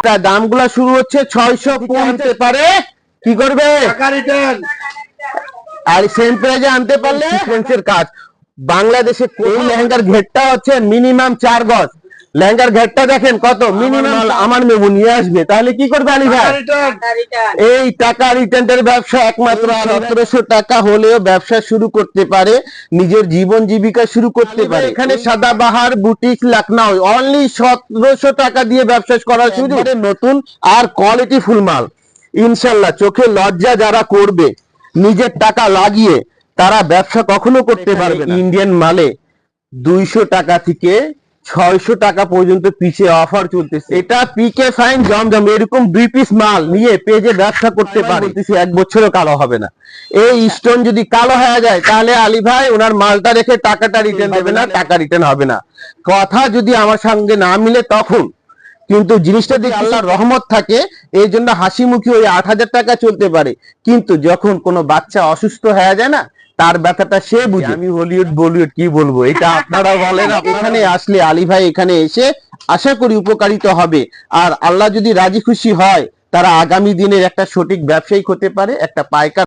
তার দামগুলো শুরু হচ্ছে ছয়শো পৌঁছতে পারে কি করবে? আর সেম প্রাইজে আনতে পারলে কাজ বাংলাদেশে কোন লেহেঙ্গার ঘেরটা হচ্ছে মিনিমাম চার গজ। লেহেঙ্গার ঘেরটা দেখেন কত? মিনিমাম আমার মেবু নিয়ে আসবে। তাহলে কি করবে আলী ভাই? এই টাকা রিটার্নের ব্যবসা একমাত্র সতেরোশো টাকা হলেও ব্যবসা শুরু করতে পারে নিজের জীবন জীবিকা শুরু করতে পারে। এখানে সাদাবাহার বুটিক লাকনাও অনলি সতেরোশো টাকা দিয়ে ব্যবসা করা শুরু নতুন আর কোয়ালিটি ফুল মাল। ইনশাল্লাহ চোখে লজ্জা যারা করবে নিজের টাকা লাগিয়ে তারা ব্যবসা কখনো করতে পারবে ইন্ডিয়ান মালে দুইশো টাকা থেকে ছয়শো টাকা পর্যন্ত পিছে অফার চলতেছে। এটা পিকে ফাইন জমজম এরকম দুই পিস মাল নিয়ে পেজে ব্যবসা করতে পারে। বলতেছি এক বছরও কালো হবে না। এই স্টোন যদি কালো হয়ে যায় তাহলে আলী ভাই ওনার মালটা রেখে টাকাটা রিটার্ন দেবে না টাকা রিটার্ন হবে না। কথা যদি আমার সঙ্গে না মিলে তখন কিন্তু জিনিসটা দেখি আল্লাহর রহমত থাকে এই জন্য হাসি মুখে ওই আট হাজার টাকা চলতে পারে। কিন্তু যখন কোনো বাচ্চা অসুস্থ হয়ে যায় না তার ব্যথাটা সে বুঝে। আমি হলিউড বলিউড কি বলব? এটা আপনারা বলেন এখানে আসলে আলী ভাই এখানে এসে আশা করি উপকারিত হবে। আর আল্লাহ যদি রাজি খুশি হয় তারা আগামী দিনের একটা সঠিক ব্যবসায়িক হতে পারে একটা পাইকার